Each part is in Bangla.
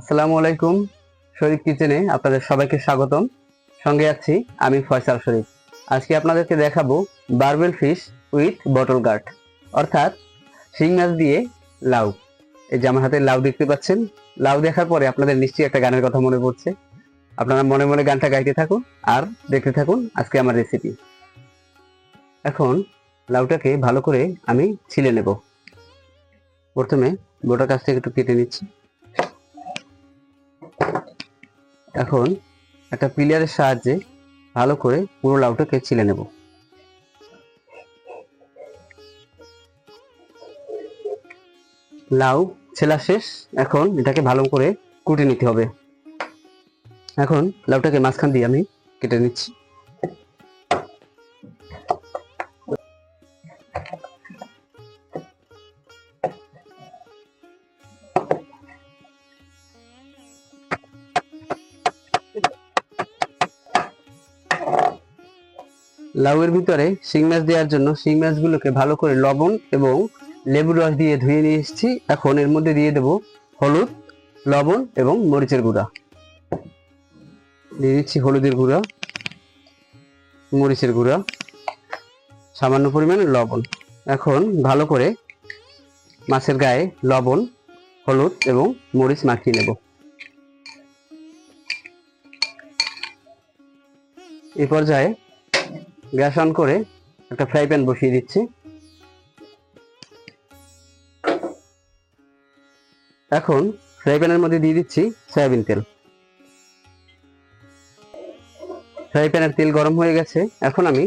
আসসালামু আলাইকুম, শরীফ কিচেনে আপনাদের সবাইকে স্বাগতম। সঙ্গে আছি আমি ফয়সাল শরীফ। আজকে আপনাদেরকে দেখাবো barbel fish with bottle gourd অর্থাৎ শিং মাছ দিয়ে লাউ। এই যে আমার হাতে লাউ দেখতে পাচ্ছেন, লাউ দেখার পরে আপনাদের নিশ্চয়ই একটা গানের কথা মনে পড়ছে। আপনারা মনে মনে গানটা গাইতে থাকুন আর দেখতে থাকুন আজকে আমার রেসিপি এখন লাউটাকে ভালো করে আমি ছিলে নেব। প্রথমে গোটা কাছ থেকে একটু কেটে নিচ্ছি। এখন একটা পিলারের সাহায্যে ভালো করে পুরো লাউটাকে ছিলে নেব। লাউ ছেলা শেষ, এখন এটাকে ভালো করে কুটে নিতে হবে। এখন লাউটাকে মাঝখান দিয়ে আমি কেটে নিচ্ছি। লাউয়ের ভিতরে শিং মাছ দেওয়ার জন্য শিং মাছগুলোকে ভালো করে লবণ এবং লেবুর রস দিয়ে ধুয়ে নিয়ে এসেছি। এখন এর মধ্যে দিয়ে দেব হলুদ, লবণ এবং মরিচের গুঁড়া। দিয়ে দিচ্ছি হলুদের গুঁড়া, মরিচের গুঁড়া, সামান্য পরিমাণে লবণ। এখন ভালো করে মাছের গায়ে লবণ, হলুদ এবং মরিচ মাখিয়ে নেব। এ পর্যায়ে গ্যাস অন করে একটা ফ্রাই প্যান বসিয়ে দিচ্ছি। এখন ফ্রাই প্যানের মধ্যে দিয়ে দিচ্ছি সয়াবিন তেল। ফ্রাই প্যানের তেল গরম হয়ে গেছে। এখন আমি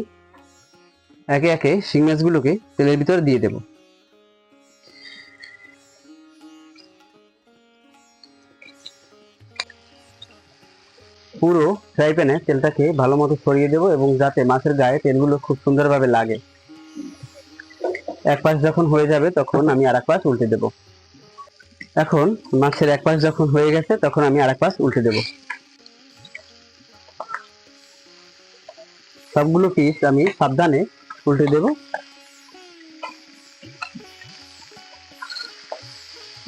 একে একে শিং মাছগুলোকে তেলের ভিতরে দিয়ে দেব। পুরো ফ্রাই প্যানে তেলটাকে ভালো মতো সরিয়ে দেবো এবং যাতে মাছের গায়ে তেলগুলো খুব সুন্দরভাবে লাগে। এক পাশ যখন হয়ে যাবে তখন আমি আর এক পাশ উল্টে দেব। এখন মাছের এক পাশ যখন হয়ে গেছে তখন আমি আর এক পাশ উল্টে দেব। সবগুলো পিস আমি সাবধানে উল্টে দেব।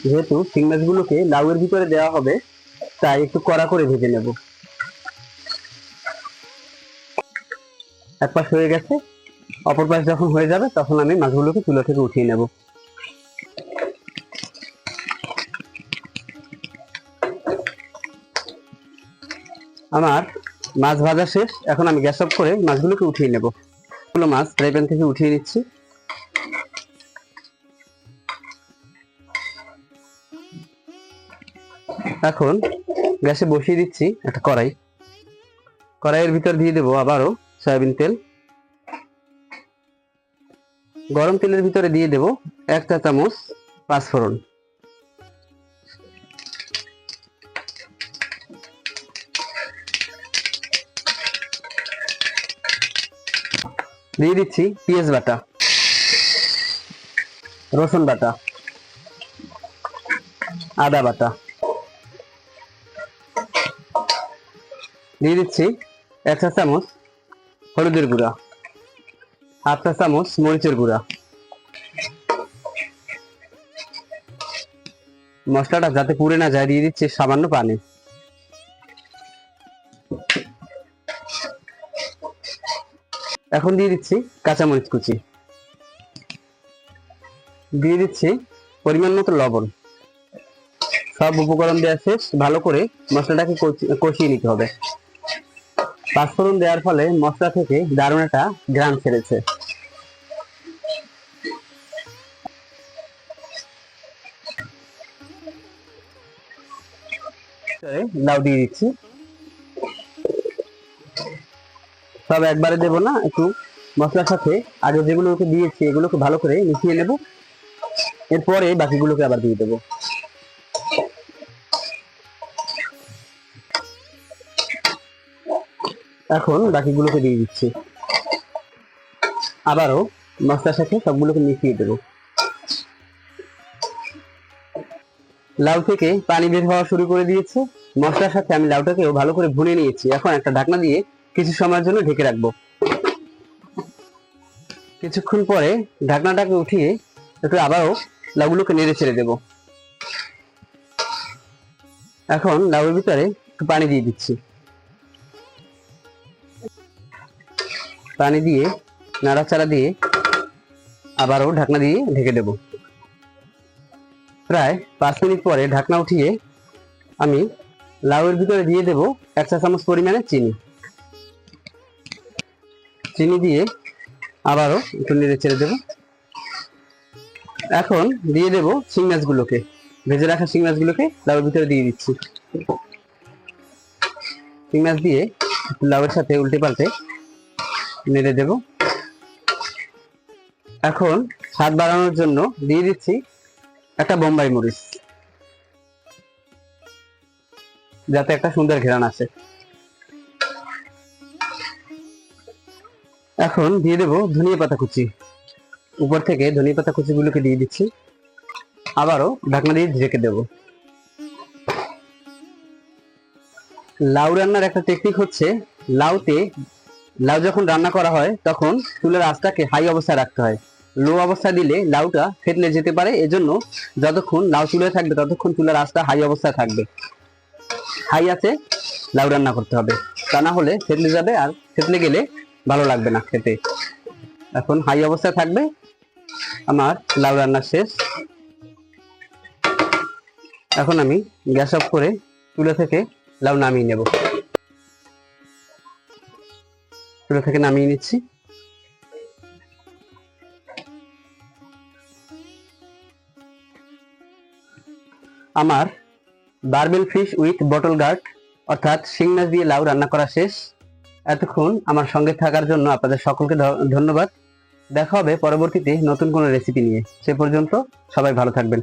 যেহেতু শিং মাছগুলোকে লাউয়ের ভিতরে দেওয়া হবে, তাই একটু কড়া করে ভেজে নেব। এক পাশ হয়ে গেছে, অপর পাশ যখন হয়ে যাবে, তখন আমি মাছগুলোকে তুলো থেকে উঠিয়ে নেব। আমার মাছ ভাজা শেষ, এখন আমি গ্যাস অফ করে মাছগুলোকে উঠিয়ে নেব। গুলো মাছ ফ্রাই প্যান থেকে উঠিয়ে নিচ্ছি। এখন গ্যাসে বসিয়ে দিচ্ছি একটা কড়াই। কড়াইয়ের ভিতর দিয়ে দেবো আবারও সয়াবিন তেল। গরম তেলের ভিতরে দিয়ে দেব এক চা চামচ পাঁচফোড়ন। দিয়ে দিচ্ছি পেঁয়াজ বাটা, রসুন বাটা, আদা বাটা। দিয়ে দিচ্ছি এক চা চামচ হলুদের গুঁড়া চা চামচ মরিচের গুঁড়া। মশলাটা যাতে পুড়ে না যায়, দিয়ে দিচ্ছি সামান্য পানি। এখন দিয়ে দিচ্ছি কাঁচামরিচ কুচি। দিয়ে দিচ্ছি পরিমাণ মতো লবণ। সব উপকরণ দেওয়া শেষ। ভালো করে মশলাটাকে কষিয়ে নিতে হবে। পাঁচফোড়ন দেওয়ার ফলে মশলা থেকে দারুণ একটা গ্রাম ছেড়েছে। লাউ দিয়ে দিচ্ছি। সব একবারে দেবো না, একটু মশলার সাথে। আগে যেগুলোকে দিয়েছি, এগুলোকে ভালো করে মিশিয়ে নেব। এরপরে বাকিগুলোকে আবার দিয়ে দেবো। এখন বাকিগুলোকে দিয়ে দিচ্ছি। আবারও মশলার সাথে সবগুলোকে মিশিয়ে দেবো। লাউ থেকে পানি বের হওয়া শুরু করে দিয়েছে। মশলার সাথে আমি লাউটাকেও ভালো করে ভুনে নিয়েছি। এখন একটা ঢাকনা দিয়ে কিছু সময়ের জন্য ঢেকে রাখব। কিছুক্ষণ পরে ঢাকনাটাকে উঠিয়ে একটু আবারও লাউগুলোকে নেড়ে ছেড়ে দেবো। এখন লাউয়ের ভিতরে একটু পানি দিয়ে দিচ্ছি। পানি দিয়ে, নাড়াচাড়া দিয়ে আবারও ঢাকনা দিয়ে ঢেকে দেব। প্রায় পাঁচ মিনিট পরে ঢাকনা উঠিয়ে আমি লাউয়ের ভিতরে দিয়ে দেব এক চা চামচ পরিমাণে চিনি। চিনি দিয়ে আবারও একটু নেড়ে ছেড়ে দেব। এখন দিয়ে দেব শিং মাছগুলোকে, ভেজে রাখা শিং মাছগুলোকে লাউয়ের ভিতরে দিয়ে দিচ্ছি। শিং মাছ দিয়ে লাউয়ের সাথে উল্টে পাল্টে নেড়ে দেব। এখন স্বাদ বাড়ানোর জন্য দিয়ে দিচ্ছি একটা বোম্বাই মরিচ। যাতে একটা সুন্দর ঘেরান আসে। এখন দিয়ে দেব ধনিয়া পাতা কুচি। উপর থেকে ধনিয়া পাতা কুচিগুলোকে দিয়ে দিচ্ছি। আবারও ঢাকনা দিয়ে ঢেকে দেব। লাউ রান্নার একটা টেকনিক হচ্ছে লাউতে লাউ যখন রান্না করা হয়, তখন চুলের আঁচটাকে হাই অবস্থায় রাখতে হয়। লো অবস্থা দিলে লাউটা ফেটলে যেতে পারে, এজন্য যতক্ষণ লাউ চুলে থাকবে, ততক্ষণ চুলের আঁচটা হাই অবস্থায় থাকবে। হাই আছে, লাউ রান্না করতে হবে। তা না হলে ফেটলে যাবে আর ফেটলে গেলে ভালো লাগবে না খেতে। এখন হাই অবস্থায় থাকবে, আমার লাউ রান্না শেষ। এখন আমি গ্যাস অফ করে চুলে থেকে লাউ নামিয়ে নেব। চুলে থেকে নামিয়ে নিচ্ছি। আমার barbel fish with bottle gourd, অর্থাৎ শিং মাছ দিয়ে লাউ রান্না করা শেষ। এতক্ষণ আমার সঙ্গে থাকার জন্য আপনাদের সকলকে ধন্যবাদ। দেখা হবে পরবর্তীতে নতুন কোনো রেসিপি নিয়ে। সে পর্যন্ত সবাই ভালো থাকবেন।